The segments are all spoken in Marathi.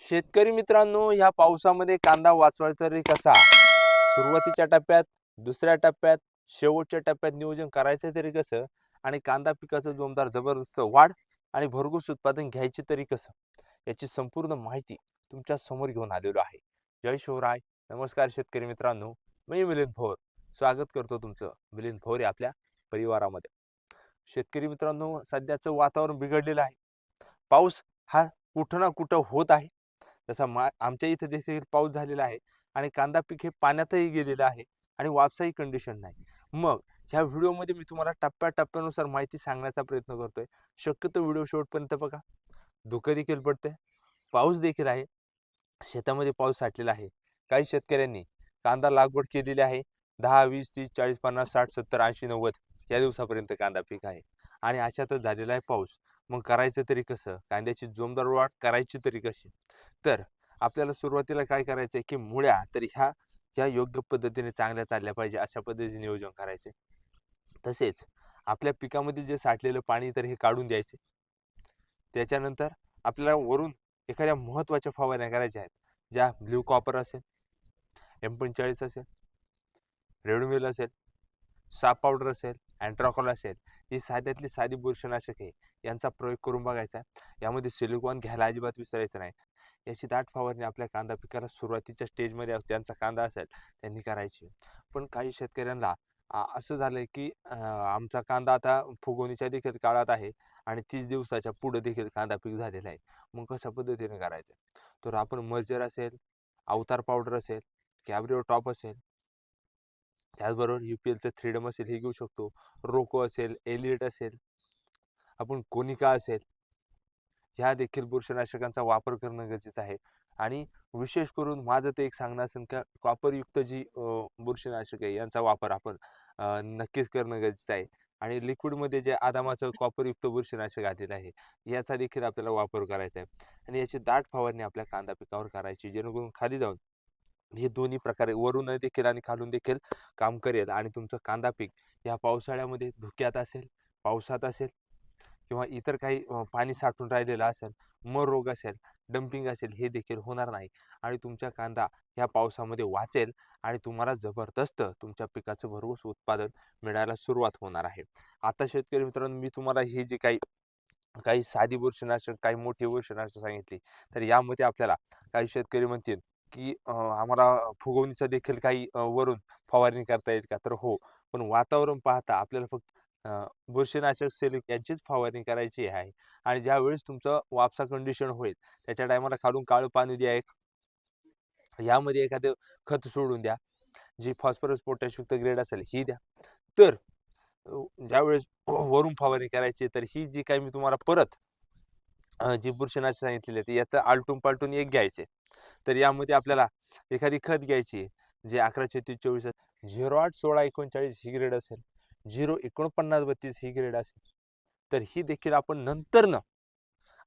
शेतकरी मित्रांनो ह्या पावसामध्ये कांदा वाचवायचा तरी कसा? सुरुवातीच्या टप्प्यात दुसऱ्या टप्प्यात शेवटच्या टप्प्यात नियोजन करायचं तरी कसं? आणि कांदा पिकाचं जोमदार जबरदस्त वाढ आणि भरघोस उत्पादन घ्यायचे तरी कसं? याची संपूर्ण माहिती तुमच्यासमोर घेऊन आलेलो आहे. जय शिवराय. नमस्कार शेतकरी मित्रांनो. मी मिलिंद भोर. स्वागत करतो तुमचं मिलिंद भोर आपल्या परिवारामध्ये. शेतकरी मित्रांनो सध्याचं वातावरण बिघडलेलं आहे. पाऊस हा कुठं ना कुठं होत आहे. तसा मा आमच्या इथे देखील पाऊस झालेला आहे आणि कांदा पीक हे पाण्यातही गेलेलं आहे आणि वापसाही कंडिशन नाही. मग ह्या व्हिडिओमध्ये मी तुम्हाला टप्प्याटप्प्यानुसार माहिती सांगण्याचा प्रयत्न करतोय. शक्यतो व्हिडिओ शेवटपर्यंत बघा. धुकं देखील पडतंय. पाऊस देखील आहे. शेतामध्ये पाऊस साठलेला आहे. काही शेतकऱ्यांनी कांदा लागवड केलेली आहे. दहा वीस तीस चाळीस पन्नास साठ सत्तर ऐंशी नव्वद या दिवसापर्यंत कांदा पीक आहे. आणि अशातच झालेला आहे पाऊस. मग करायचं तरी कसं? कांद्याची जोमदार वाढ करायची तरी कशी? तर आपल्याला सुरुवातीला काय करायचं आहे की मुळ्या तर ह्या ह्या योग्य पद्धतीने चांगल्या चालल्या पाहिजे अशा पद्धतीचे नियोजन करायचे. तसेच आपल्या पिकामध्ये जे साठलेलं पाणी तर हे काढून द्यायचे. त्याच्यानंतर आपल्याला वरून एखाद्या महत्त्वाच्या फवारण्या करायच्या आहेत. ज्या ब्ल्यू कॉपर असेल एम पंचेचाळीस असेल रेडमिल असेल साप पावडर असेल अँट्रॉकॉल असेल ही साध्यातली साधी बुरशीनाशक आहे. यांचा प्रयोग करून बघायचा. यामध्ये सिलिकॉन घ्यायला अजिबात विसरायचं नाही. याची दाट फवारणी आपल्या कांदा पिकाला सुरुवातीच्या स्टेजमध्ये ज्यांचा कांदा असेल त्यांनी करायची. पण काही शेतकऱ्यांना असं झालंय की आमचा कांदा आता फुगवणीच्या देखील काळात आहे आणि तीस दिवसाच्या पुढं देखील कांदा पीक झालेला आहे. मग कशा पद्धतीने करायचं? तर आपण मर्जर असेल अवतार पावडर असेल कॅब्रिओ टॉप असेल त्याचबरोबर यू पी एलचं थ्रीडम असेल हे घेऊ शकतो. रोको असेल एलिएट असेल आपण कोनिका असेल ह्या देखील बुरशीनाशकांचा वापर करणं गरजेचं आहे. आणि विशेष करून माझं ते एक सांगणं असेल का कॉपरयुक्त जी बुरशनाशक बुरशीनाशक आहे यांचा वापर आपण नक्कीच करणं गरजेचं आहे. आणि लिक्विडमध्ये जे आदामाचं कॉपरयुक्त बुरशीनाशक आलेलं आहे याचा देखील आपल्याला वापर करायचा आहे. आणि याची दाट फवारणी आपल्या कांदा पिकावर करायची जेणेकरून खाली जाऊन हे दोन्ही प्रकारे वरून देखील आणि खालून देखील काम करेल आणि तुमचं कांदा पीक या पावसाळ्यामध्ये धुक्यात असेल पावसात असेल किंवा इतर काही पाणी साठून राहिलेलं असेल मर रोग असेल डम्पिंग असेल हे देखील होणार नाही आणि तुमचा कांदा ह्या पावसामध्ये वाचेल आणि तुम्हाला जबरदस्त तुमच्या पिकाचं भरघोस उत्पादन मिळायला सुरुवात होणार आहे. आता शेतकरी मित्रांनो मी तुम्हाला ही जी काही काही साधी बुरशीनाशक काही मोठी बुरशीनाशक सांगितली तर यामध्ये आपल्याला काही शेतकरी म्हणतील की आम्हाला फुगवणीचा देखील काही वरून फवारणी करता येईल का? तर हो. पण वातावरण पाहता आपल्याला फक्त बुरशीनाशक सेलिक यांचीच फवारणी करायची आहे. आणि ज्यावेळेस तुमचं वापसा कंडिशन होईल त्याच्या टायमाला खालून काळं पाणी द्या एक. यामध्ये एखादं खत सोडून द्या जी फॉस्फरस पोटॅशयुक्त ग्रेड असेल ही द्या. तर ज्यावेळेस वरून फवारणी करायची आहे, तर ही जी काही मी तुम्हाला परत जी बुरशीनाशक सांगितलेली आहे याचं आलटून पालटून एक घ्यायचे. तर यामध्ये आपल्याला एखादी खत घ्यायची जे अकरा छत्तीस चोवीस झिरो आठ सोळा एकोणचाळीस ही ग्रेड असेल झिरो एकोणपन्नास बत्तीस ही ग्रेड असेल. तर ही देखील आपण नंतरनं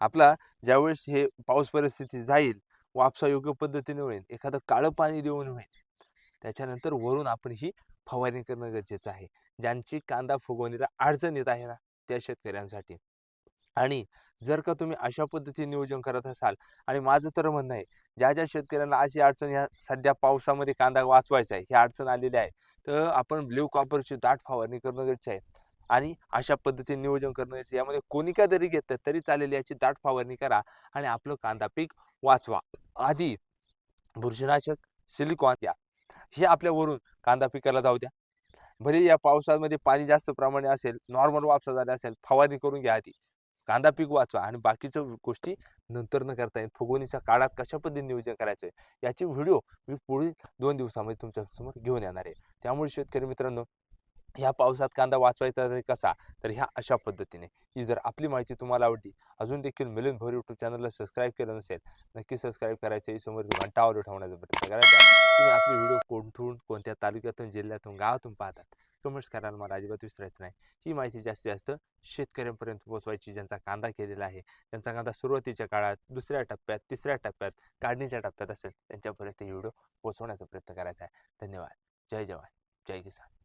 आपला ज्यावेळेस हे पाऊस परिस्थिती जाईल वापसा योग्य पद्धतीने होईल एखादं काळं पाणी देऊन होईल त्याच्यानंतर वरून आपण ही फवारणी करणं गरजेचं आहे. ज्यांची कांदा फुगवणीला अडचण येत आहे ना त्या शेतकऱ्यांसाठी. आणि जर का तुम्ही अशा पद्धतीने नियोजन करत असाल आणि माझं तर म्हणणं आहे ज्या ज्या शेतकऱ्यांना अशी अडचण या सध्या पावसामध्ये कांदा वाचवायचा आहे ही अडचण आलेली आहे तर आपण ब्ल्यू कॉपरची दाट फवारणी करणं गरजेचं आहे आणि अशा पद्धतीने नियोजन करणं गरजेचं यामध्ये कोणी काय जरी घेतलं तरी चालेल याची दाट फवारणी करा आणि आपलं कांदा पीक वाचवा. आधी बुरशीनाशक सिलिकॉन द्या हे आपल्यावरून कांदा पिकाला जाऊ द्या. भले या पावसामध्ये पाणी जास्त प्रमाणे असेल नॉर्मल वापसा झाला असेल फवारणी करून घ्या आधी. कांदा पीक वाचवा आणि बाकीच्या गोष्टी नंतर न करता येईल फुगवणीच्या काळात कशा पद्धतीने नियोजन करायचं आहे याची व्हिडिओ मी पुढील दोन दिवसामध्ये तुमच्यासमोर घेऊन येणार आहे. त्यामुळे शेतकरी मित्रांनो ह्या पावसात कांदा वाचवायचा तरी कसा? तर ह्या अशा पद्धतीने. ही जर आपली माहिती तुम्हाला आवडली अजून देखील मिलिंद भोर यूट्यूब चॅनलला सबस्क्राईब केलं नसेल नक्की सबस्क्राईब करायचं समोर घंटा ठेवण्याचा प्रयत्न करायचा तुम्ही आपले व्हिडिओ कोणतून कोणत्या तालुक्यातून जिल्ह्यातून गावातून पाहतात? कमेंट्स करायला मला अजिबात विसरायचं नाही. ही माहिती जास्तीत जास्त शेतकऱ्यांपर्यंत पोहोचवायची ज्यांचा कांदा केलेला आहे. त्यांचा कांदा सुरुवातीच्या काळात दुसऱ्या टप्प्यात तिसऱ्या टप्प्यात काढणीच्या टप्प्यात असेल त्यांच्यापर्यंत ही व्हिडिओ पोहोचवण्याचा प्रयत्न करायचा आहे. धन्यवाद. जय जवान. जय किसान.